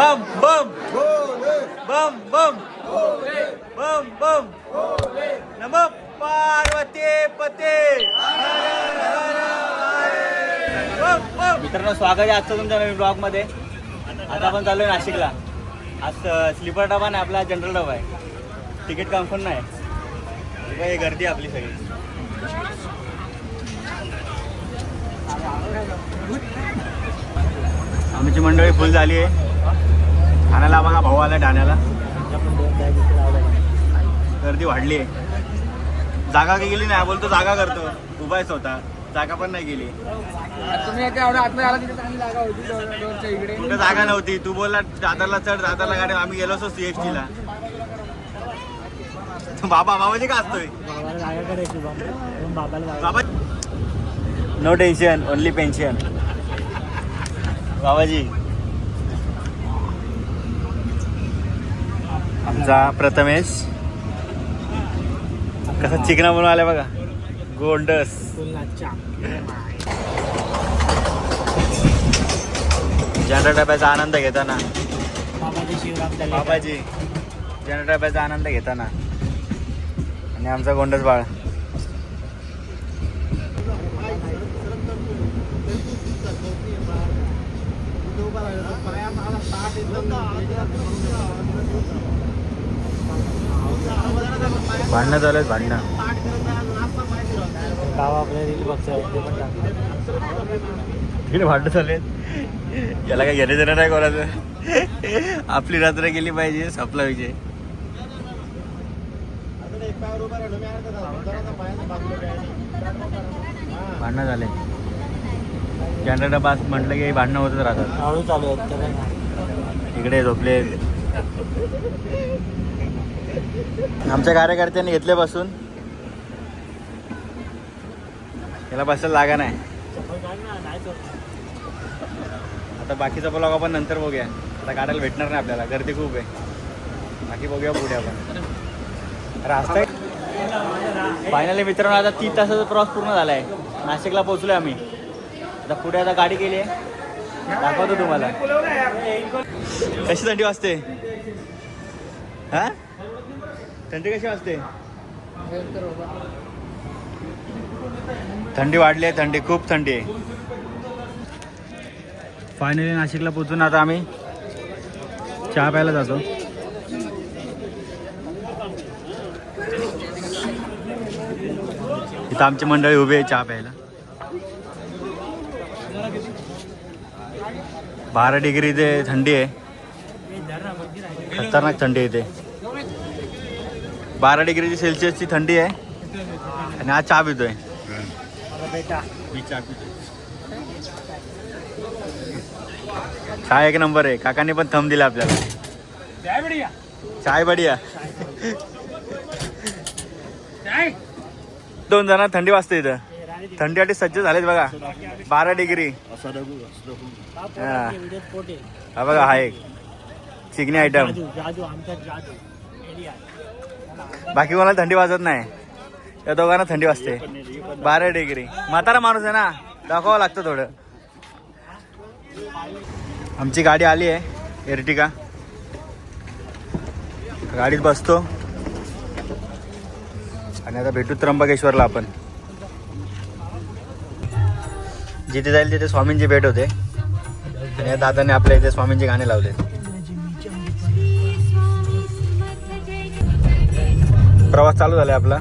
बम बम बम बम बम बम नम पार्वती पते मित्रांनो स्वागत आहे आजचं तुमच्या नवीन ब्लॉगमध्ये आता आपण चालू आहे नाशिकला. आज स्लीपर डबा नाही आपला जनरल डबा आहे. तिकीट कन्फर्म नाही. हे गर्दी आहे आपली सगळी. आमची मंडळी फुल झाली आहे. ठाण्याला बघा भाऊ आला ठाण्याला. गर्दी वाढली आहे. जागा काही गेली नाही बोलतो जागा करतो. उभायच होता जागा पण नाही गेली. तुम्ही आता एवढं आतमध्ये आला तिथे चांगली जागा होती दोन- दोनच्या इकडे. कुठं जागा नव्हती? तू बोलला दादरला चढ दादरला गाडी. आम्ही गेलो असतो सीएसटी ला. बाबा बाबाजी का असतोय? बाबा नो टेन्शन ओनली पेन्शन बाबाजी. आमचा प्रथमेश. कसा चिकना बनवून आला बघा. गोंडस. जनरल डब्याचा आनंद घेताना. बाबाजी. जनरल डब्याचा आनंद घेताना. आणि आमचा गोंडस बाळ. भांडणं चालू आहेत भांडणं तिकडे भांडणं चालू आहेत याला काय घेणे देणं नाही कोणाचं? आपली रात्र गेली पाहिजे संपला विजय. भांडणं झाले. जनरल डबा म्हटलं की भांडणं होतच राहतात. चालू आहेत इकडे झोपले आमच्या कार्यकर्त्यांनी घेतले बसून. याला बसायला जागा नाही. आता बाकीचा ब्लॉग आपण नंतर बघूया. आता काढायला भेटणार नाही आपल्याला. गर्दी खूप आहे. बाकी बघूया पुढे आपण. रास्ता फायनली मित्रांनो आता तीन तासाचा प्रवास पूर्ण झाला आहे नाशिकला पोहोचलोय आम्ही. आता पुढे आता गाडी केली आहे. दाखवतो तुम्हाला. कशी थंडी वाजते? हा? थंडी कशी वाजते? थंडी वाढली आहे थंडी खूप थंडी आहे. फायनली नाशिकला पोचून आता आम्ही चहा प्यायला जातो. इथं आमची मंडळी उभी आहे चहा प्यायला. बारा डिग्री इथे थंडी आहे. खतरनाक थंडी आहे इथे. बारा डिग्री सेल्सिअसची थंडी आहे. आणि हा चहा पितोय. चहा एक नंबर आहे. काकांनी पण थंब दिला आपल्याला. चाय बढिया. दोन जण थंडी वाजते इथं. थंडीसाठी सज्ज झालेत बघा. बारा डिग्री. हा. हा बघा हा एक. चिकनी आयटम बाकी कोणाला थंडी वाजत नाही. त्या दोघांना थंडी वाजते. बारा डिग्री. म्हातारा माणूस आहे ना? दाखवावं लागतं थोडं. आमची गाडी आली आहे एर्टिका. गाडीत बसतो. आणि आता भेटू त्र्यंबकेश्वरला आपण. जिथे जाईल तिथे स्वामींची भेट होते. आणि दादाने आपल्या इथे स्वामींचे गाणे लावले प्रवास चालू झालाय आपला.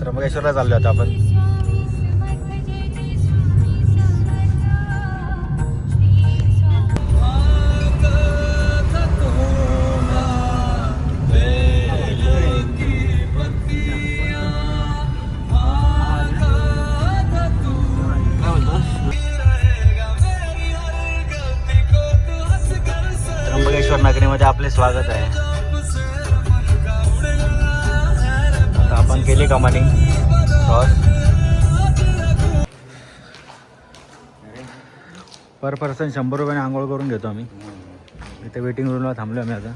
त्र्यंबकेश्वरला चाललो आता आपण. त्र्यंबकेश्वर नगरीमध्ये आपले स्वागत आहे. केली कमानी क्रॉस पर पर्सन शंभर रुपयाने आंघोळ करून घेतो आम्ही. इथे वेटिंग रूमला थांबलो आम्ही आता.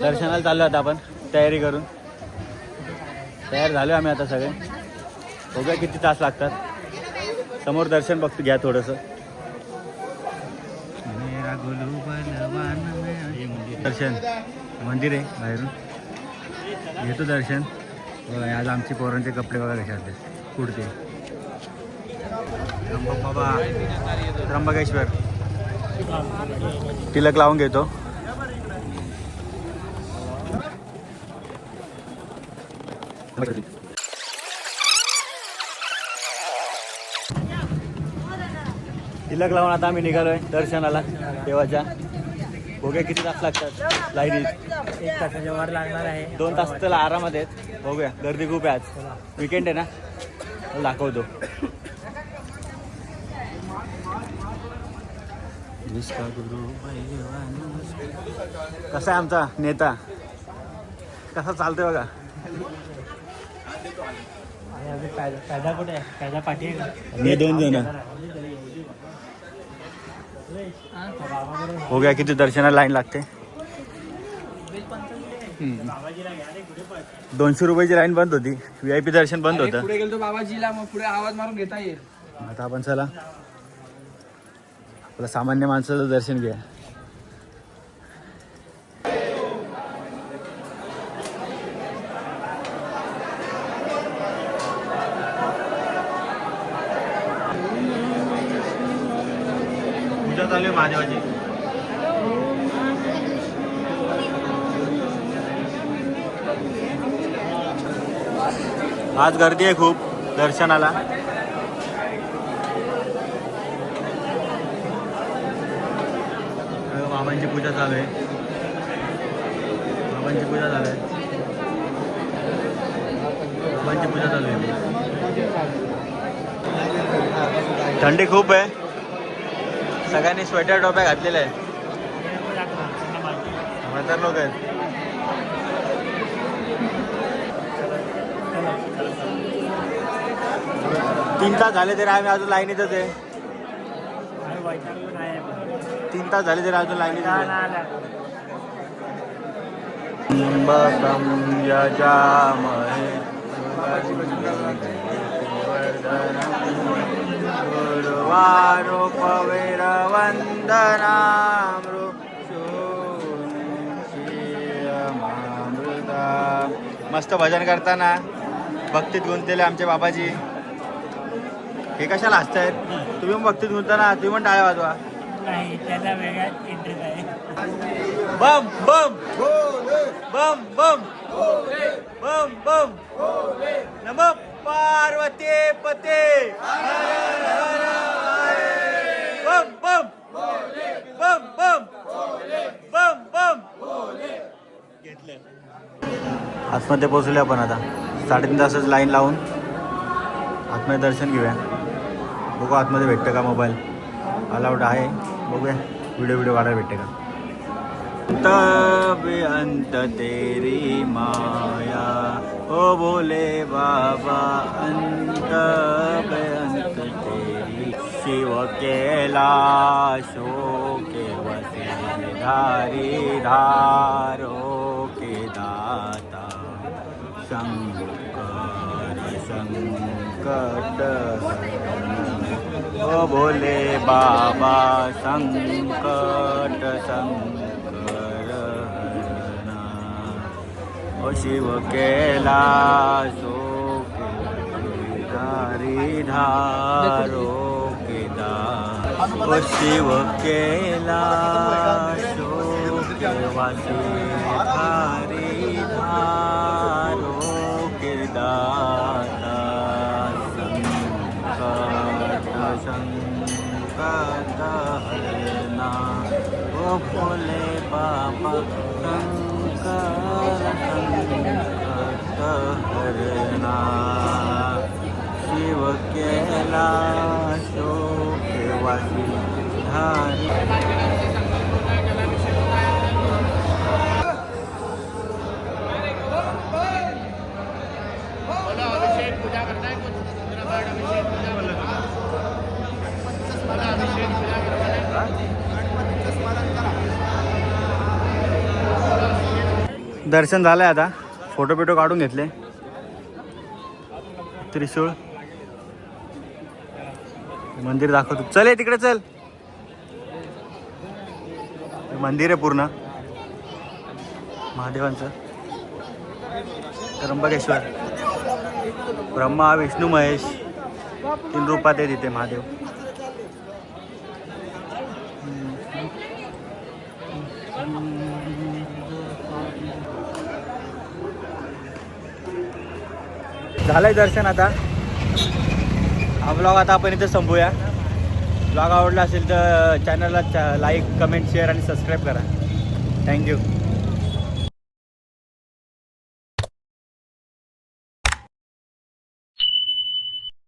दर्शनाला चाललो आता आपण. तयारी करून. तयार झालो आम्ही आता सगळे. बघूया किती तास लागतात. समोर दर्शन बघतो घ्या थोडंसं. दर्शन। मंदिर आहे बाहेरून। घेतो दर्शन। बघा आज आमची पोरांचे कपडे बघा कसे असते कुडते। बाबा। त्र्यंबकेश्वर। तिलक लावून घेतो। तिलक लावून आता आम्ही निघालोय दर्शनाला देवाच्या. बघूया किती तास लागतात? लाईनीत. एक तासाच्या वर लागणार आहे. दोन तास त्याला आरामात आहेत. बघूया गर्दी खूप आहे आज. विकेंड आहे ना? दाखवतो. कसा आहे आमचा नेता? कसा चालतोय बघा? कायदा कुठे आहे? कायदा पाठी आहे दोन जण. बघूया किती दर्शनाला लाईन लागते. दोनशे रुपयाची लाईन बंद होती. व्ही आय पी दर्शन बंद होतं. पुढे गेलो बाबाजीला मग पुढे आवाज मारून घेता येईल. आता आपण चला. आपलं सामान्य माणसाचं दर्शन घ्या चालू आहे महादेवाची. आज गर्दी आहे खूप दर्शनाला. बाबांची पूजा चालू आहे. बाबांची पूजा चालू आहे. बाबांची पूजा चालू आहे. थंडी खूप आहे. सगळ्यांनी स्वेटर टोप्या घातलेल्या आहे म्हातार लोक आहेत. तीन तास झाले तरी आम्ही अजून लाईनीतच आहे. तीन तास झाले तरी अजून लाईनीत आहे. त्र्यंबकं मस्त भजन करताना भक्तीत गुंतलेले आमचे बाबाजी. हे कशाला हसतायत? तुम्ही पण भक्तीत गुंतताना तुम्ही पण टाळ्या वाजवा. बम बम बम बम बम बम नम पार्वती पते. बम बम. बम बम. बम बम. घेतलं आतमध्ये पोहोचले आपण आता. साडेतीन तासच लाईन लावून आतमध्ये दर्शन घेऊया. बघू आतमध्ये भेटतं का मोबाईल. अलाउड आहे. बघूया. व्हिडिओ व्हिडिओ काढायला भेटते का? तब अंत तेरी माया. ओ बोले बाबा अंत बे अंत तेरी शिव कैलाशो के वसी धारी धारो के दाता। शंकर संकट ओ बोले बाबा संकट संकट ओ शिव कैलासो धारी धारो केदार शिव केला सो केवासी धारी धारो केदाता संकट संकट हरना ओ भोले बाबा संकट कैलाशो के वासी धारी दर्शन झालंय आता. फोटो बिटो काढून घेतले. त्रिशूळ. मंदिर दाखवतो. चल तिकडे चल. मंदिर आहे पूर्ण. महादेवांचं. त्र्यंबकेश्वर. ब्रह्मा विष्णू महेश. तीन रूपात आहे तिथे महादेव. झालंय दर्शन आता. हा ब्लॉग आता आपण इथं संपूया. ब्लॉग आवडला असेल तर चॅनलला लाईक कमेंट शेअर आणि सबस्क्राईब करा. Thank you